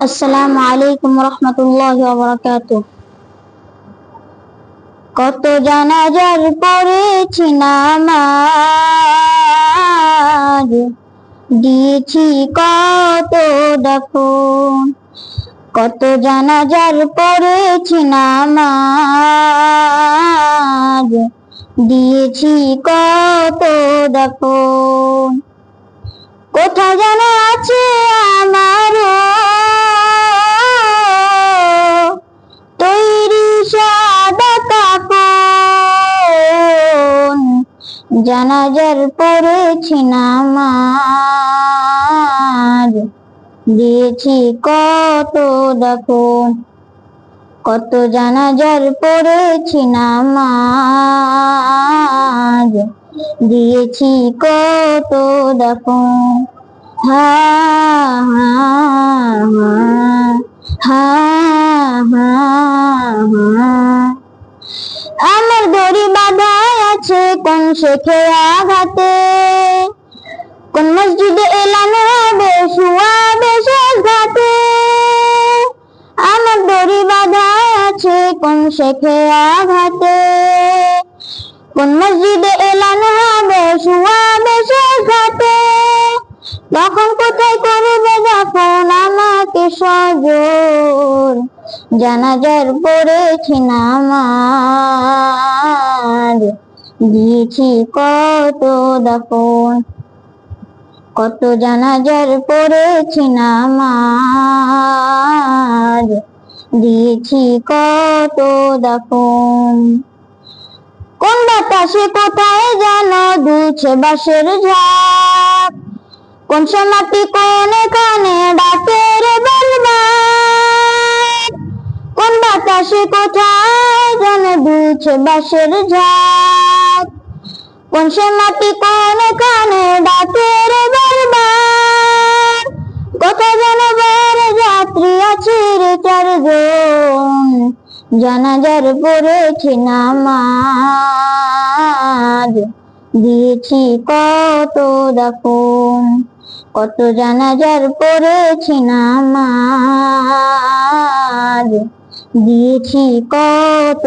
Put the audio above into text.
আসসালামু আলাইকুম রহমতুল্লাহ বারাকাতু কত জানাজার পড়েছি নামাজ, দিয়েছি কত দাফন, কত জানাজার পড়েছি নামাজ, দিয়েছি কত দাফন। কোথা যেন আছে আমার জানাজার পড়েছি নামাজ দিয়েছি কত দাফন, কত জানাজার পড়েছি নামাজ দিয়েছি কত দেখো হা হা হা হা হা। কোন শেখে আঘাতে কোন মসজিদে এলানো হবে শুয়াবে শেষ ঘাটে। আমার দড়ি বাঁধা আছে কোন শেখে আঘাতে কোন মসজিদে এলানো হবে শুয়াবে শেষ ঘাটে। তখন কোথায় করবে যখন আমাকে সজোর? জানাজার পড়েছি নামাজ। দিয়েছি কত দাফন। কত জানাজার পড়েছি নামাজ। দিয়েছি কত দাফন। কোন বাতাসে কোথায় যেন দুলছে বাঁশের ঝাপ কোন সে মাটি কোন কানে ডাকে রে বলবার কোন বাতাসে কোথায় যেন দুলছে বাঁশের ঝাপ কোন কোন কানে ডাকে রে বলবার কোথায় যেন যাত্রী আছে রে চারজন? জানাজার পড়েছি নামাজ। দিয়েছি কত দাফন। কত জানাজার পড়েছি নামাজ। দিয়েছি কত